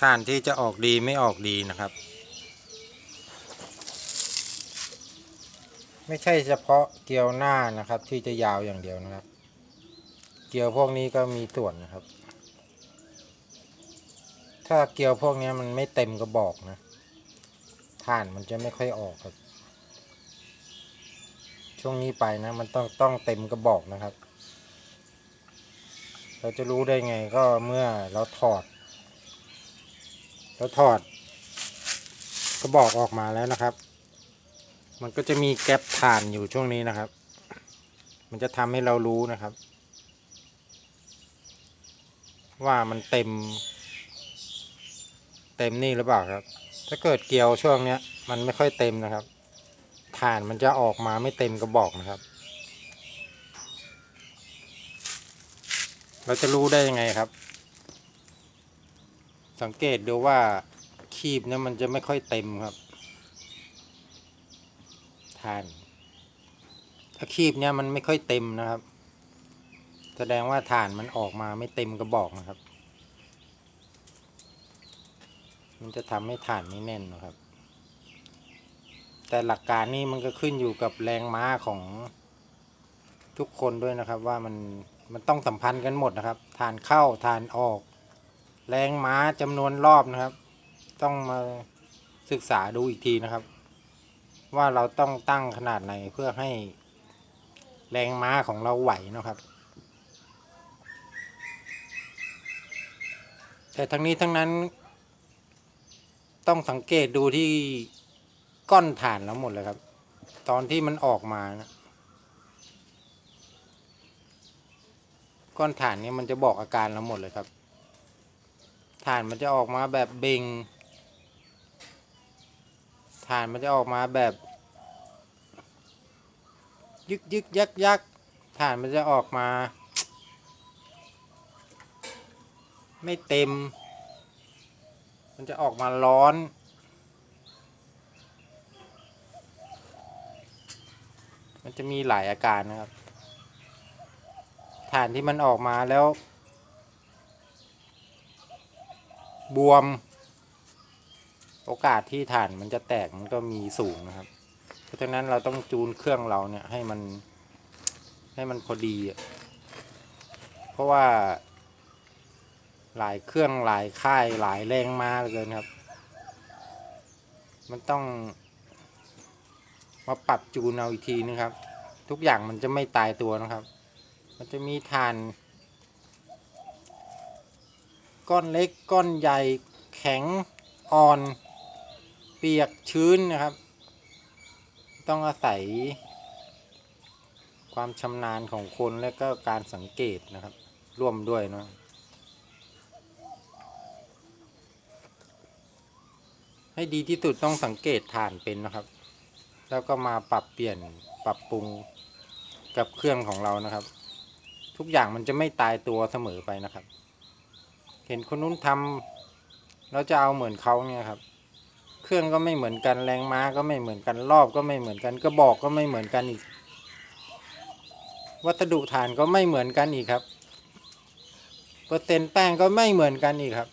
ถ่านที่จะออกดีไม่ออกดีนะครับ ไม่ใช่เฉพาะเกลียวหน้านะครับ ที่จะยาวอย่างเดียวนะครับ เกลียวพวกนี้ก็มีส่วนนะครับ ถ้าเกลียวพวกนี้มันไม่เต็มกระบอกนะถ่านมันจะไม่ค่อยออกครับ ช่วงนี้ไปนะมันต้องต้องเต็มกระบอกนะครับ เราจะรู้ได้ไงก็เมื่อเราถอด เราถอดกระบอกออกมาแล้วนะครับ มันก็จะมีแก๊ปถ่านอยู่ช่วงนี้นะครับ มันจะทำให้เรารู้นะครับ ว่ามันเต็ม เต็มนี่หรือเปล่าครับ ถ้าเกิดเกลียวช่วงเนี้ย มันไม่ค่อยเต็มนะครับถ่านมันจะออกมาไม่เต็มกระบอกนะครับ เราจะรู้ได้ยังไงครับ สังเกตดูว่าคีบนี่ยมันจะไม่ค่อยเต็มครับทานถ้าคีบเนี่ยมันไม่ค่อยเต็มนะครับ แสดงว่าฐานมันออกมาไม่เต็มกระบอกนะครับ มันจะทำให้ฐานไม่แน่นนะครับ แต่หลักการนี่มันก็ขึ้นอยู่กับแรงม้าของทุกคนด้วยนะครับ ว่ามันมันต้องสัมพันธ์กันหมดนะครับฐานเข้าฐานออก แรงม้าจำนวนรอบนะครับ ต้องมาศึกษาดูอีกทีนะครับ ว่าเราต้องตั้งขนาดไหนเพื่อให้แรงม้าของเราไหวนะครับ แต่ทั้งนี้ทั้งนั้น ต้องสังเกตดูที่ก้อนฐานแล้วหมดเลยครับ ตอนที่มันออกมานะก้อนฐานนี้มันจะบอกอาการเราหมดเลยครับ ฐานมันจะออกมาแบบเบงฐานมันจะออกมาแบบ ยึกยึกยักยักฐานมันจะออกมา ไม่เต็ม มันจะออกมาร้อนมันจะมีหลายอาการนะครับ ฐานที่มันออกมาแล้ว บวม โอกาสที่ฐานมันจะแตกมันก็มีสูงนะครับ เพราะฉะนั้นเราต้องจูนเครื่องเราเนี่ยให้มัน ให้มันพอดี เพราะว่า หลายเครื่องหลายค่ายหลายแรงมาเหลือเกินครับ มันต้อง มาปรับจูนเอาอีกทีนึงครับ ทุกอย่างมันจะไม่ตายตัวนะครับ มันจะมีฐาน ก้อนเล็กก้อนใหญ่แข็งอ่อน เปียกชื้นนะครับ ต้องอาศัย ความชำนาญของคนและก็การสังเกตนะครับ ร่วมด้วยเนาะให้ดีที่สุดต้องสังเกตฐานเป็นนะครับ แล้วก็มาปรับเปลี่ยนปรับปรุงกับเครื่องของเรานะครับ ทุกอย่างมันจะไม่ตายตัวเสมอไปนะครับ เห็นคนนู้นทำเราจะเอาเหมือนเขาเนี่ยครับ เครื่องก็ไม่เหมือนกันแรงม้าก็ไม่เหมือนกันรอบก็ไม่เหมือนกันกระบอกก็ไม่เหมือนกันอีก วัสดุฐานก็ไม่เหมือนกันอีกครับ เปอร์เซ็นต์แป้งก็ไม่เหมือนกันอีกครับ